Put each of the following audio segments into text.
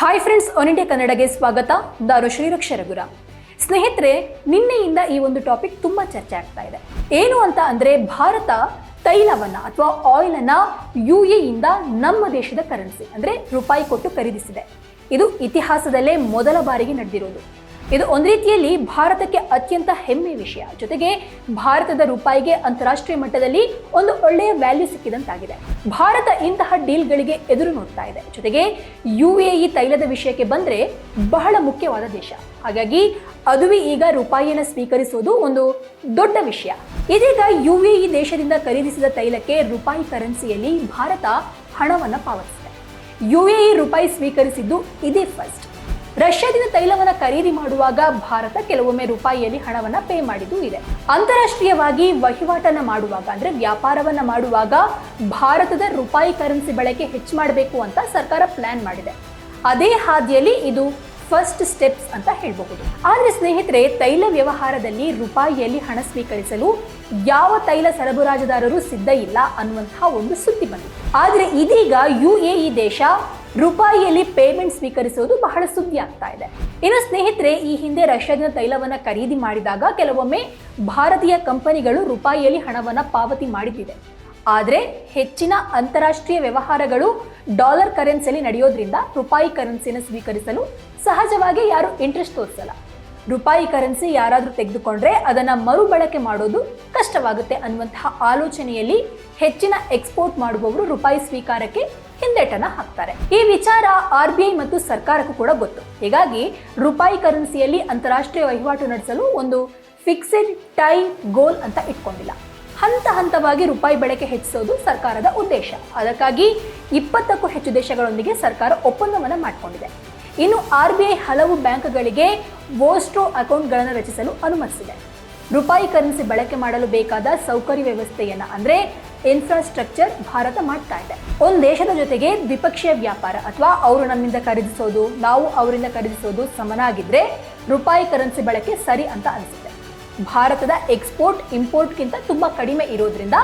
Hi friends one India ಕನ್ನಡಗೆ ಸ್ವಾಗತ. ನಾನು ಶ್ರೀರಕ್ಷರಗುರ ಸ್ನೇಹಿತರೆ, ನಿನ್ನೆಯಿಂದ ಈ ಒಂದು ಟಾಪಿಕ್ ತುಂಬಾ ಚರ್ಚೆ ಆಗ್ತಾ ಇದೆ. ಏನು ಅಂತ ಅಂದ್ರೆ ಭಾರತ ತೈಲವನ್ನ ಅಥವಾ ಆಯಿಲ್ ಅನ್ನ ಯು ಇಂದ ನಮ್ಮ ದೇಶದ ಕರೆನ್ಸಿ ಅಂದ್ರೆ ರೂಪಾಯಿ ಕೊಟ್ಟು ಖರೀದಿಸಿದೆ. ಇದು ಇತಿಹಾಸದಲ್ಲೇ ಮೊದಲ ಬಾರಿಗೆ ನಡೆದಿರೋದು. ಇದು ಒಂದು ರೀತಿಯಲ್ಲಿ ಭಾರತಕ್ಕೆ ಅತ್ಯಂತ ಹೆಮ್ಮೆ ವಿಷಯ. ಜೊತೆಗೆ ಭಾರತದ ರೂಪಾಯಿಗೆ ಅಂತಾರಾಷ್ಟ್ರೀಯ ಮಟ್ಟದಲ್ಲಿ ಒಂದು ಒಳ್ಳೆಯ ವ್ಯಾಲ್ಯೂ ಸಿಕ್ಕಿದಂತಾಗಿದೆ. ಭಾರತ ಇಂತಹ ಡೀಲ್ಗಳಿಗೆ ಎದುರು ನೋಡ್ತಾ ಇದೆ. ಜೊತೆಗೆ ಯು ಎ ಇ ತೈಲದ ವಿಷಯಕ್ಕೆ ಬಂದ್ರೆ ಬಹಳ ಮುಖ್ಯವಾದ ದೇಶ. ಹಾಗಾಗಿ ಅದುವೇ ಈಗ ರೂಪಾಯಿಯನ್ನು ಸ್ವೀಕರಿಸೋದು ಒಂದು ದೊಡ್ಡ ವಿಷಯ. ಇದೀಗ ಯು ಎ ಇ ದೇಶದಿಂದ ಖರೀದಿಸಿದ ತೈಲಕ್ಕೆ ರೂಪಾಯಿ ಕರೆನ್ಸಿಯಲ್ಲಿ ಭಾರತ ಹಣವನ್ನು ಪಾವತಿಸಿದೆ. ಯು ಎ ಇ ರೂಪಾಯಿ ಸ್ವೀಕರಿಸಿದ್ದು ಇದೇ ಫಸ್ಟ್ ರಷ್ಯಾದಿಂದ ತೈಲವನ್ನು ಖರೀದಿ ಮಾಡುವಾಗ ಭಾರತ ಕೆಲವೊಮ್ಮೆ ರೂಪಾಯಿಯಲ್ಲಿ ಹಣವನ್ನು ಪೇ ಮಾಡಿದ್ದು ಇದೆ. ಅಂತಾರಾಷ್ಟ್ರೀಯವಾಗಿ ವಹಿವಾಟನ್ನು ಮಾಡುವಾಗ ಅಂದರೆ ವ್ಯಾಪಾರವನ್ನ ಮಾಡುವಾಗ ಭಾರತದ ರೂಪಾಯಿ ಕರೆನ್ಸಿ ಬಳಕೆ ಹೆಚ್ಚು ಮಾಡಬೇಕು ಅಂತ ಸರ್ಕಾರ ಪ್ಲಾನ್ ಮಾಡಿದೆ. ಅದೇ ಹಾದಿಯಲ್ಲಿ ಇದು ಫಸ್ಟ್ ಸ್ಟೆಪ್ಸ್ ಅಂತ ಹೇಳಬಹುದು. ಆದರೆ ಸ್ನೇಹಿತರೆ, ತೈಲ ವ್ಯವಹಾರದಲ್ಲಿ ರೂಪಾಯಿಯಲ್ಲಿ ಹಣ ಸ್ವೀಕರಿಸಲು ಯಾವ ತೈಲ ಸರಬರಾಜುದಾರರು ಸಿದ್ಧ ಇಲ್ಲ ಅನ್ನುವಂತಹ ಒಂದು ಸುದ್ದಿ ಬಂದಿದೆ. ಆದರೆ ಇದೀಗ ಯು ಎ ಇ ದೇಶ ರೂಪಾಯಿಯಲ್ಲಿ ಪೇಮೆಂಟ್ ಸ್ವೀಕರಿಸುವುದು ಬಹಳ ಸುದ್ದಿ ಆಗ್ತಾ ಇದೆ. ಇನ್ನು ಸ್ನೇಹಿತರೆ, ಈ ಹಿಂದೆ ರಷ್ಯಾದಿಂದ ತೈಲವನ್ನ ಖರೀದಿ ಮಾಡಿದಾಗ ಕೆಲವೊಮ್ಮೆ ಭಾರತೀಯ ಕಂಪನಿಗಳು ರೂಪಾಯಿಯಲ್ಲಿ ಹಣವನ್ನ ಪಾವತಿ ಮಾಡಿದ್ದಿದೆ. ಆದರೆ ಹೆಚ್ಚಿನ ಅಂತಾರಾಷ್ಟ್ರೀಯ ವ್ಯವಹಾರಗಳು ಡಾಲರ್ ಕರೆನ್ಸಿಯಲ್ಲಿ ನಡೆಯೋದ್ರಿಂದ ರೂಪಾಯಿ ಕರೆನ್ಸಿಯನ್ನು ಸ್ವೀಕರಿಸಲು ಸಹಜವಾಗಿ ಯಾರು ಇಂಟ್ರೆಸ್ಟ್ ತೋರಿಸಲ್ಲ. ರೂಪಾಯಿ ಕರೆನ್ಸಿ ಯಾರಾದರೂ ತೆಗೆದುಕೊಂಡ್ರೆ ಅದನ್ನ ಮರುಬಳಕೆ ಮಾಡೋದು ಕಷ್ಟವಾಗುತ್ತೆ ಅನ್ನುವಂತಹ ಆಲೋಚನೆಯಲ್ಲಿ ಹೆಚ್ಚಿನ ಎಕ್ಸ್ಪೋರ್ಟ್ ಮಾಡುವವರು ರೂಪಾಯಿ ಸ್ವೀಕಾರಕ್ಕೆ ಹಿಂದೆಟನ ಹಾಕ್ತಾರೆ. ಈ ವಿಚಾರ ಆರ್ ಬಿ ಐ ಮತ್ತು ಸರ್ಕಾರಕ್ಕೂ ಕೂಡ ಗೊತ್ತು. ಹೀಗಾಗಿ ರೂಪಾಯಿ ಕರೆನ್ಸಿಯಲ್ಲಿ ಅಂತಾರಾಷ್ಟ್ರೀಯ ವಹಿವಾಟು ನಡೆಸಲು ಒಂದು ಫಿಕ್ಸೆಡ್ ಟೈಮ್ ಗೋಲ್ ಅಂತ ಇಟ್ಕೊಂಡಿಲ್ಲ. ಹಂತ ಹಂತವಾಗಿ ರೂಪಾಯಿ ಬಳಕೆ ಹೆಚ್ಚಿಸೋದು ಸರ್ಕಾರದ ಉದ್ದೇಶ. ಅದಕ್ಕಾಗಿ ಇಪ್ಪತ್ತಕ್ಕೂ ಹೆಚ್ಚು ದೇಶಗಳೊಂದಿಗೆ ಸರ್ಕಾರ ಒಪ್ಪಂದವನ್ನು ಮಾಡಿಕೊಂಡಿದೆ. ಇನ್ನು ಆರ್ ಬಿ ಐ ಹಲವು ಬ್ಯಾಂಕ್ಗಳಿಗೆ ವೋಸ್ಟ್ರೋ ಅಕೌಂಟ್ಗಳನ್ನು ರಚಿಸಲು ಅನುಮತಿಸಿದೆ. ರೂಪಾಯಿ ಕರೆನ್ಸಿ ಬಳಕೆ ಮಾಡಲು ಬೇಕಾದ ಸೌಕರ್ಯ ವ್ಯವಸ್ಥೆಯನ್ನ ಅಂದ್ರೆ ಇನ್ಫ್ರಾಸ್ಟ್ರಕ್ಚರ್ ಭಾರತ ಮಾಡ್ತಾ ಇದೆ. ಒಂದು ದೇಶದ ಜೊತೆಗೆ ದ್ವಿಪಕ್ಷೀಯ ವ್ಯಾಪಾರ ಅಥವಾ ಅವರು ನಮ್ಮಿಂದ ಖರೀದಿಸೋದು, ನಾವು ಅವರಿಂದ ಖರೀದಿಸೋದು ಸಮನಾಗಿದ್ರೆ ರೂಪಾಯಿ ಕರೆನ್ಸಿ ಬಳಕೆ ಸರಿ ಅಂತ ಅನಿಸುತ್ತೆ. ಭಾರತದ ಎಕ್ಸ್ಪೋರ್ಟ್ ಇಂಪೋರ್ಟ್ಗಿಂತ ತುಂಬಾ ಕಡಿಮೆ ಇರೋದ್ರಿಂದ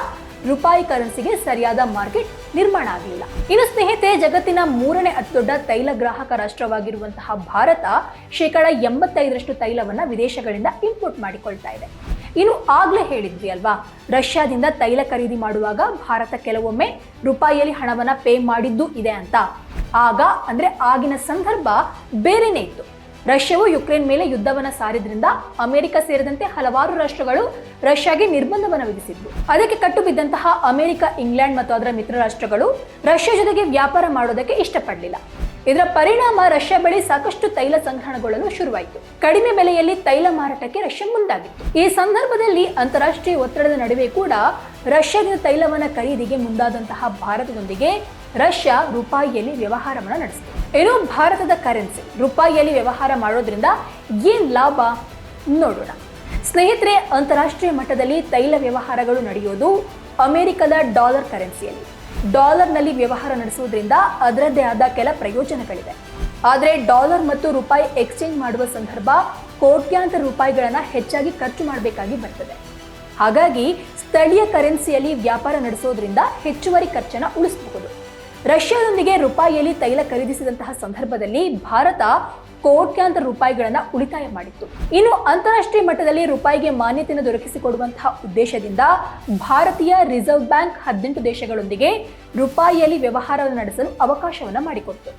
ರೂಪಾಯಿ ಕರೆನ್ಸಿಗೆ ಸರಿಯಾದ ಮಾರ್ಕೆಟ್ ನಿರ್ಮಾಣ ಆಗಲಿಲ್ಲ. ಇನ್ನು ಸ್ನೇಹಿತೆ, ಜಗತ್ತಿನ ಮೂರನೇ ಅತಿದೊಡ್ಡ ತೈಲ ಗ್ರಾಹಕ ರಾಷ್ಟ್ರವಾಗಿರುವಂತಹ ಭಾರತ ಶೇಕಡ ಎಂಬತ್ತೈದರಷ್ಟು ತೈಲವನ್ನ ವಿದೇಶಗಳಿಂದ ಇಂಪೋರ್ಟ್ ಮಾಡಿಕೊಳ್ತಾ ಇದೆ. ಇನ್ನು ಆಗ್ಲೇ ಹೇಳಿದ್ವಿ ಅಲ್ವಾ, ರಷ್ಯಾದಿಂದ ತೈಲ ಖರೀದಿ ಮಾಡುವಾಗ ಭಾರತ ಕೆಲವೊಮ್ಮೆ ರೂಪಾಯಿಯಲ್ಲಿ ಹಣವನ್ನ ಪೇ ಮಾಡಿದ್ದು ಇದೆ ಅಂತ. ಆಗ ಅಂದ್ರೆ ಆಗಿನ ಸಂದರ್ಭ ಬೇರೆನೇ ಇತ್ತು. ರಷ್ಯಾವು ಯುಕ್ರೇನ್ ಮೇಲೆ ಯುದ್ಧವನ್ನು ಸಾರಿದ್ರಿಂದ ಅಮೆರಿಕ ಸೇರಿದಂತೆ ಹಲವಾರು ರಾಷ್ಟ್ರಗಳು ರಷ್ಯಾಗೆ ನಿರ್ಬಂಧವನ್ನು ವಿಧಿಸಿದ್ವು ಅದಕ್ಕೆ ಕಟ್ಟು ಬಿದ್ದಂತಹ ಅಮೆರಿಕ, ಇಂಗ್ಲೆಂಡ್ ಮತ್ತು ಅದರ ಮಿತ್ರ ರಾಷ್ಟ್ರಗಳು ರಷ್ಯಾ ಜೊತೆಗೆ ವ್ಯಾಪಾರ ಮಾಡೋದಕ್ಕೆ ಇಷ್ಟಪಡಲಿಲ್ಲ. ಇದರ ಪರಿಣಾಮ ರಷ್ಯಾ ಬಳಿ ಸಾಕಷ್ಟು ತೈಲ ಸಂಗ್ರಹಣಗೊಳ್ಳಲು ಶುರುವಾಯಿತು. ಕಡಿಮೆ ಬೆಲೆಯಲ್ಲಿ ತೈಲ ಮಾರಾಟಕ್ಕೆ ರಷ್ಯಾ ಮುಂದಾಗಿತ್ತು. ಈ ಸಂದರ್ಭದಲ್ಲಿ ಅಂತಾರಾಷ್ಟ್ರೀಯ ಒತ್ತಡದ ನಡುವೆ ಕೂಡ ರಷ್ಯಾದಿಂದ ತೈಲವನ್ನ ಖರೀದಿಗೆ ಮುಂದಾದಂತಹ ಭಾರತದೊಂದಿಗೆ ರಷ್ಯಾ ರೂಪಾಯಿಯಲ್ಲಿ ವ್ಯವಹಾರವನ್ನು ನಡೆಸಿತು. ಏನು ಭಾರತದ ಕರೆನ್ಸಿ ರೂಪಾಯಿಯಲ್ಲಿ ವ್ಯವಹಾರ ಮಾಡೋದ್ರಿಂದ ಏನು ಲಾಭ? ನೋಡೋಣ. ಸ್ನೇಹಿತರೆ, ಅಂತಾರಾಷ್ಟ್ರೀಯ ಮಟ್ಟದಲ್ಲಿ ತೈಲ ವ್ಯವಹಾರಗಳು ನಡೆಯೋದು ಅಮೆರಿಕದ ಡಾಲರ್ ಕರೆನ್ಸಿಯಲ್ಲಿ ಡಾಲರ್ನಲ್ಲಿ ವ್ಯವಹಾರ ನಡೆಸುವುದರಿಂದ ಅದರದ್ದೇ ಆದ ಕೆಲ ಪ್ರಯೋಜನಗಳಿವೆ. ಆದರೆ ಡಾಲರ್ ಮತ್ತು ರೂಪಾಯಿ ಎಕ್ಸ್ಚೇಂಜ್ ಮಾಡುವ ಸಂದರ್ಭ ಕೋಟ್ಯಾಂತರ ರೂಪಾಯಿಗಳನ್ನು ಹೆಚ್ಚಾಗಿ ಖರ್ಚು ಮಾಡಬೇಕಾಗಿ ಬರ್ತದೆ. ಹಾಗಾಗಿ ಸ್ಥಳೀಯ ಕರೆನ್ಸಿಯಲ್ಲಿ ವ್ಯಾಪಾರ ನಡೆಸೋದ್ರಿಂದ ಹೆಚ್ಚುವರಿ ಖರ್ಚನ್ನು ಉಳಿಸಬಹುದು. ರಷ್ಯಾದೊಂದಿಗೆ ರೂಪಾಯಿಯಲ್ಲಿ ತೈಲ ಖರೀದಿಸಿದಂತಹ ಸಂದರ್ಭದಲ್ಲಿ ಭಾರತ ಕೋಟ್ಯಾಂತರ ರೂಪಾಯಿಗಳನ್ನ ಉಳಿತಾಯ ಮಾಡಿತ್ತು. ಇನ್ನು ಅಂತಾರಾಷ್ಟ್ರೀಯ ಮಟ್ಟದಲ್ಲಿ ರೂಪಾಯಿಗೆ ಮಾನ್ಯತೆಯನ್ನು ದೊರಕಿಸಿಕೊಡುವಂತಹ ಉದ್ದೇಶದಿಂದ ಭಾರತೀಯ ರಿಸರ್ವ್ ಬ್ಯಾಂಕ್ ಹದಿನೆಂಟು ದೇಶಗಳೊಂದಿಗೆ ರೂಪಾಯಿಯಲ್ಲಿ ವ್ಯವಹಾರವನ್ನು ನಡೆಸಲು ಅವಕಾಶವನ್ನು ಮಾಡಿಕೊಡ್ತು.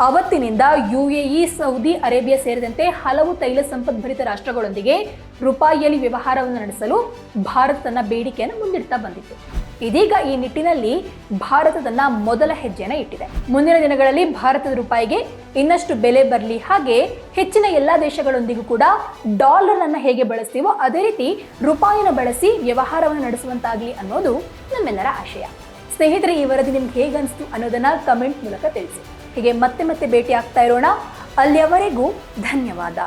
ಅವತ್ತಿನಿಂದ ಯುಎಇ, ಸೌದಿ ಅರೇಬಿಯಾ ಸೇರಿದಂತೆ ಹಲವು ತೈಲ ಸಂಪದ್ಭರಿತ ರಾಷ್ಟ್ರಗಳೊಂದಿಗೆ ರೂಪಾಯಿಯಲ್ಲಿ ವ್ಯವಹಾರವನ್ನು ನಡೆಸಲು ಭಾರತ ತನ್ನ ಬೇಡಿಕೆಯನ್ನು ಮುಂದಿಡ್ತಾ ಬಂದಿತ್ತು. ಇದೀಗ ಈ ನಿಟ್ಟಿನಲ್ಲಿ ಭಾರತ ತನ್ನ ಮೊದಲ ಹೆಜ್ಜೆಯನ್ನು ಇಟ್ಟಿದೆ. ಮುಂದಿನ ದಿನಗಳಲ್ಲಿ ಭಾರತದ ರೂಪಾಯಿಗೆ ಇನ್ನಷ್ಟು ಬೆಲೆ ಬರಲಿ ಹಾಗೆ ಹೆಚ್ಚಿನ ಎಲ್ಲಾ ದೇಶಗಳೊಂದಿಗೂ ಕೂಡ ಡಾಲರ್ ಅನ್ನು ಹೇಗೆ ಬಳಸ್ತೀವೋ ಅದೇ ರೀತಿ ರೂಪಾಯಿನ ಬಳಸಿ ವ್ಯವಹಾರವನ್ನು ನಡೆಸುವಂತಾಗಲಿ ಅನ್ನೋದು ನಮ್ಮೆಲ್ಲರ ಆಶಯ. ಸ್ನೇಹಿತರೆ, ಈ ವರದಿ ನಿಮ್ಗೆ ಹೇಗೆ ಅನಿಸ್ತು ಅನ್ನೋದನ್ನ ಕಮೆಂಟ್ ಮೂಲಕ ತಿಳಿಸಿ. ಹೀಗೆ ಮತ್ತೆ ಮತ್ತೆ ಭೇಟಿ ಆಗ್ತಾ ಇರೋಣ. ಅಲ್ಲಿಯವರೆಗೂ ಧನ್ಯವಾದ.